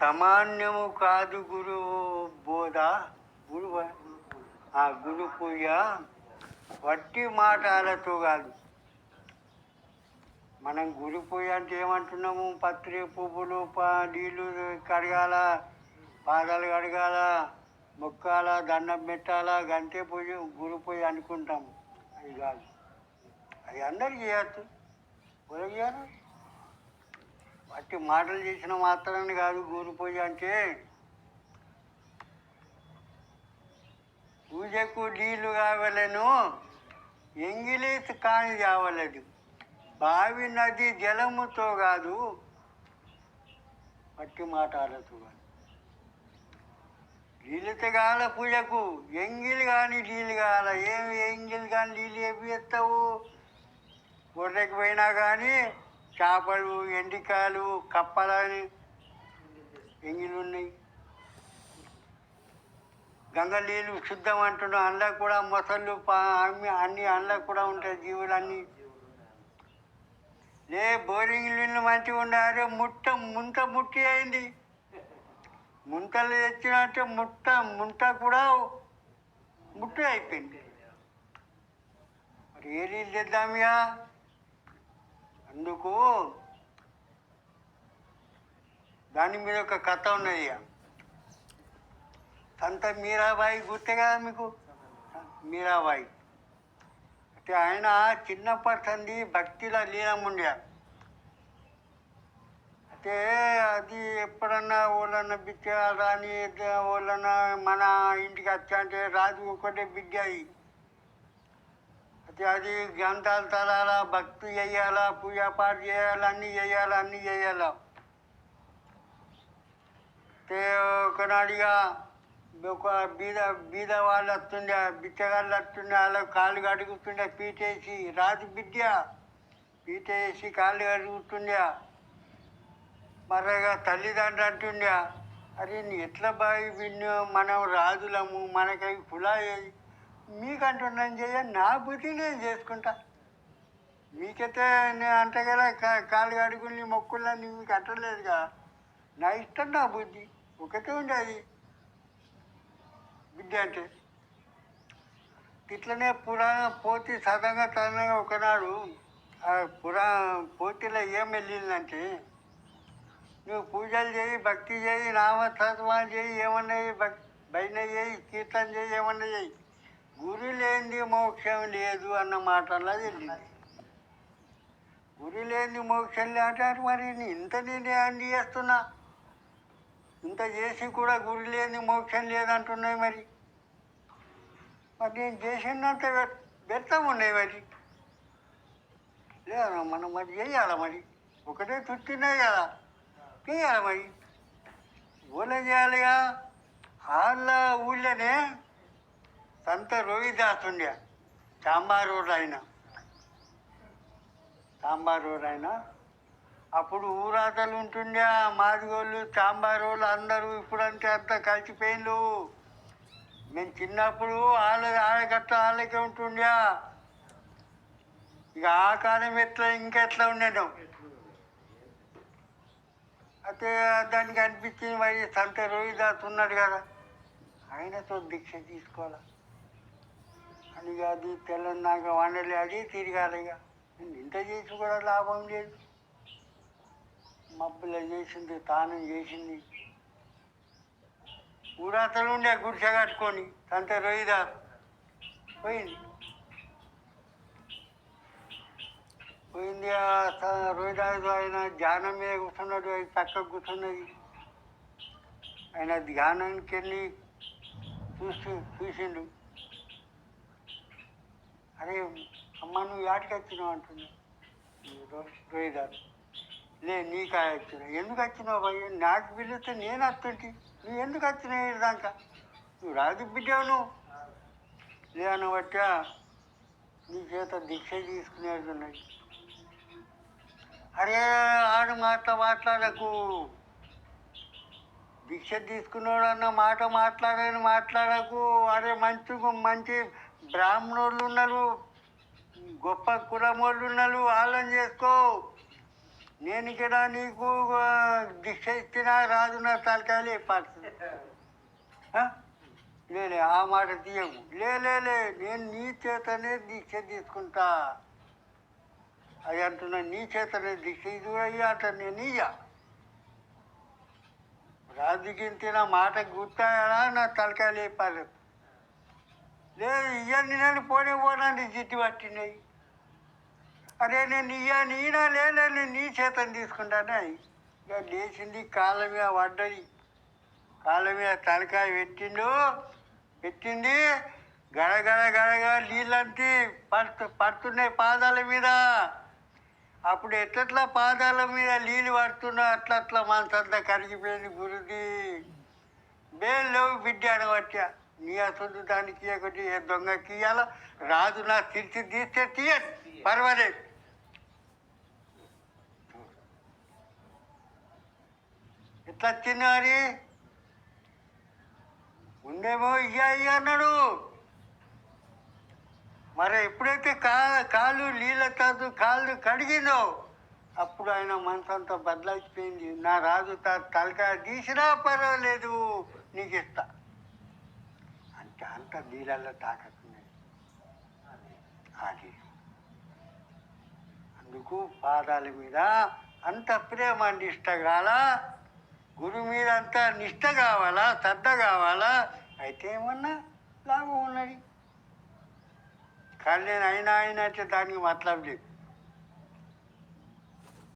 సామాన్యము కాదు గురు బోధ. గురు ఆ గురు పూజ వట్టి మాటలతో కాదు. మనం గురు పూజ అంటే ఏమంటున్నాము? పత్రి పువ్వులు పా నీళ్ళు కడగాల పాదాలు కడగాల మొక్కాల దండం పెట్టాలా గంటే పూజ గురు పూజ అనుకుంటాము. అది కాదు. అది అందరికీ చేయొచ్చు. ఎవరు చేయరు? అట్టి మాటలు చేసిన మాత్రాన్ని కాదు గోరు పూజ అంటే. పూజకు నీళ్ళు కావలను ఎంగిలి కాని కావలేదు. బావి నది జలముతో కాదు మట్టి మాటాలతో కాదు. నీళ్ళతో కాల పూజకు ఎంగిలి కానీ నీళ్ళు కావాల? ఏమి ఎంగిలి కానీ నీళ్ళు ఏమి ఎత్తావు? గొర్రెకి పోయినా కానీ చేపలు ఎండికాయలు కప్పలని ఎంగిలున్నాయి. గంగ నీళ్ళు శుద్ధం అంటున్నాం అందులో కూడా మొసళ్ళు అమ్మి అన్ని అందులో కూడా ఉంటాయి జీవులన్నీ. లే బోరింగ్ నీళ్ళు మంచిగా ఉండాలి. ముట్ట ముంత ముట్టి అయింది. ముంతలు తెచ్చినట్టే ముట్ట ముంత కూడా ముట్టి అయిపోయింది. మరి ఏ నీళ్ళు తెద్దామియా అందుకు దాని మీద ఒక కథ ఉన్నది ఇక. సంత మీరాబాయి గుర్తే కదా మీకు? మీరాబాయి. అంటే ఆయన చిన్నప్పటి సంది భక్తిలో లీనముండే అయితే అది ఎప్పుడన్నా వాళ్ళన్న బిడ్డ రాని వాళ్ళన్న మన ఇంటికి వచ్చా అంటే రాజు ఒకటే బిడ్డ అది. అది గ్రంథాలు తలాలా భక్తి చేయాలా పూజాపాటు చేయాలా అన్నీ చేయాలా అన్నీ చేయాలా. ఒకనాడిగా ఒక బీద బీద వాళ్ళు వస్తుండే బిచ్చగాళ్ళు వస్తుండే వాళ్ళకి కాళ్ళు కడుగుతుండే పీటేసి రాజు బిడ్డ పీటేసి కాళ్ళు కడుగుతుండే. మరగా తల్లిదండ్రులు అంటుండే అరే ఎట్లా బాయి విన్ను? మనం రాజులము మనకై కులా మీకంటున్నాను చేయ నా బుద్ధి నేను చేసుకుంటా. మీకైతే నేను అంటగల కదా కా- కాళ్ళు కడుగుని మొక్కులని మీకు అంటలేదుగా నా ఇష్టం నా బుద్ధి ఒకటే ఉండేది. బుద్ధి అంటే ఇట్లనే పురాణ పోతి సదంగా తనంగా ఒకనాడు పురా పోతిలో ఏం వెళ్ళిందంటే నువ్వు పూజలు చేయి భక్తి చేయి నామ చేయి ఏమన్నా చేయి భక్ భజన చేయి కీర్తన చేయి ఏమన్నా చేయి. గురి లేనిది మోక్షం లేదు అన్న మాటలా తెలియదు. గురి లేని మోక్షం లేటారు మరి ఇంత నేను అన్ని చేస్తున్నా. ఇంత చేసి కూడా గురి లేని మోక్షం లేదంటున్నాయి మరి. మరి నేను చేసినంత వ్యర్థం ఉన్నాయి మరి. లేదా మనం మరి చేయాలి మరి? ఒకటే చుట్టినా కదా. చేయాలి మరి? ఊళ్ళో చేయాలిగా? వాళ్ళ ఊళ్ళోనే సంత రోహిదాస్ ఉండే సాంబార్ ఆయన సాంబార్ రోడ్ ఆయన అప్పుడు ఊరాతలు ఉంటుండే మాదిగోళ్ళు సాంబార్ వాళ్ళు అందరూ ఇప్పుడంటే అంతా కలిసిపోయిండు మేము చిన్నప్పుడు వాళ్ళ ఆడగట్ట వాళ్ళకే ఉంటుండే. ఇక ఆ కాలం ఎట్లా ఇంకెట్లా ఉండేను అయితే దానికి అనిపించింది మరి సంత రోహిదాస్ ఉన్నాడు కదా. ఆయనతో దీక్ష తీసుకోవాలా? అని అది తెల్లన్నాక వండలే అది తిరిగాలి ఇక ఇంత చేసి కూడా లాభం లేదు. మబ్బుల చేసింది తాను చేసింది. ఊరాతలు ఉండే గుడిస కట్టుకొని తంత రోహిదాస్ పోయింది. పోయింది ఆ ఆయన ధ్యానం మీద కూర్చున్నాడు అది పక్కకు కూర్చున్నది. ఆయన ధ్యానానికి వెళ్ళి చూసి చూసిండు. అరే అమ్మ నువ్వు యాటికి వచ్చినావు అంటున్నా రోహిదాసు. లే నీకా వచ్చినా ఎందుకు వచ్చినావు భయ్య? నాకు పిలిస్తే నేను వస్తుంటి నువ్వు ఎందుకు వచ్చినావు దాకా నువ్వు రాజు బిడ్డావు నువ్వు. లేను బట్టా నీ చేత దీక్ష తీసుకునేది ఉన్నది అరే ఆడు మాట మాట్లాడకు. దీక్ష తీసుకున్నాడు అన్న మాట మాట్లాడని మాట్లాడకు. అరే మంచి మంచి బ్రాహ్మణులు ఉన్నారు గొప్ప కులమోళ్ళు ఉన్నారు వాళ్ళని చేసుకో. నేను ఇక్కడ నీకు దీక్ష ఇచ్చినా రాజు నా తలకాయలు పడుతుంది లేలే ఆ మాట తీయము. లే నేను నీ చేతనే దీక్ష తీసుకుంటా. అది అంటున్నా నీ చేతనే దీక్ష ఇది కూడా ఇయ్య అంట నేను ఇయ్యా. రాజుకించిన మాట గుర్తాయనా నా తలకాయ లేపాలి. లేదు ఇవన్నీ నేను పోనీ పోనండి జిట్టు పట్టినాయి. అరే నేను ఇయ్య నీనా లేదా నేను నీ చేతను తీసుకుంటానే? ఇక లేచింది కాళ్ళ మీద పడ్డది. కాళ్ళ మీద తలకాయ పెట్టిండు. పెట్టింది. గడగడ గడగడ నీళ్ళంతి పడుతు పడుతున్నాయి పాదాల మీద. అప్పుడు ఎట్లట్లా పాదాల మీద నీళ్ళు పడుతున్నా అట్లా అట్లా మనసంతా కరిగిపోయింది గురుది బేళ్ళు బిడ్డ అనవచ్చా నీ అసలు దానికి ఒకటి ఏ దొంగకి ఇవ్వాల రాజు నా తిరిచి తీస్తే తీయదు. పర్వాలేదు. ఎట్లా వచ్చింది మరి ముందేమో ఇయ్య అన్నాడు. మరి ఎప్పుడైతే కా కాళ్ళు నీళ్ళ తాదు కాళ్ళు కడిగిందో అప్పుడు ఆయన మనసంతా బదలాయిపోయింది. నా రాజు త తలకాయ తీసినా పర్వాలేదు నీకు ఇస్తా అంటే అంత నీళ్ళల్లో తాకట్టున్నాయి అది అందుకు పాదాల మీద అంత ప్రేమ నిష్ట కాల గురు మీద అంత నిష్ట కావాలా శ్రద్ధ కావాలా అయితే ఏమన్నా లాభం ఉన్నది. కానీ నేను అయినా అయినా అయితే దానికి మతలం లేదు